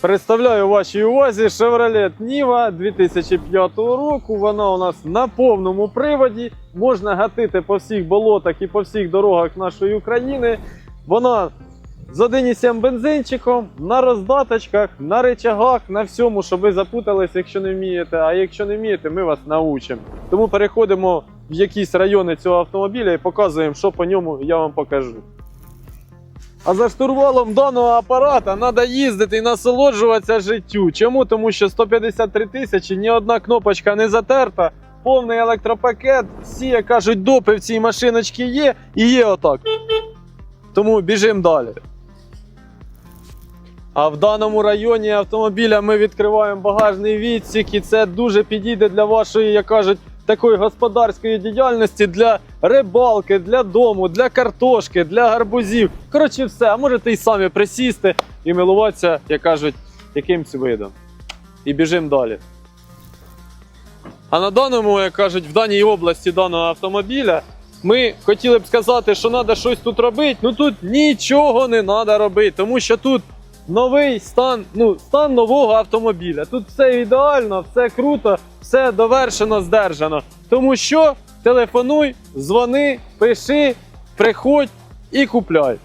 Представляю вашій увазі Chevrolet Niva 2005 року. Вона у нас на повному приводі. Можна гатити по всіх болотах і по всіх дорогах нашої України. Вона з 1,7 бензинчиком, на роздаточках, на речагах, на всьому, щоб ви запутались, якщо не вмієте. А якщо не вмієте, ми вас научимо. Тому переходимо в якісь райони цього автомобіля і показуємо, що по ньому я вам покажу. А за штурвалом даного апарата треба їздити і насолоджуватися життю. Чому? Тому що 153 тисячі, ні одна кнопочка не затерта, повний електропакет, всі, як кажуть, допи в цій машиночці є і є отак. Тому біжимо далі. А в даному районі автомобіля ми відкриваємо багажний відсік, і це дуже підійде для вашої, як кажуть, такої господарської діяльності для рибалки, для дому, для картошки, для гарбузів. Коротше, все. А можете і самі присісти і милуватися, як кажуть, якимсь видом. І біжимо далі. А на даному, як кажуть, в даній області даного автомобіля ми хотіли б сказати, що треба щось тут робити. Ну тут нічого не треба робити, тому що тут новий стан, ну, стан нового автомобіля. Тут все ідеально, все круто, все довершено, здержано. Тому що телефонуй, дзвони, пиши, приходь і купляй.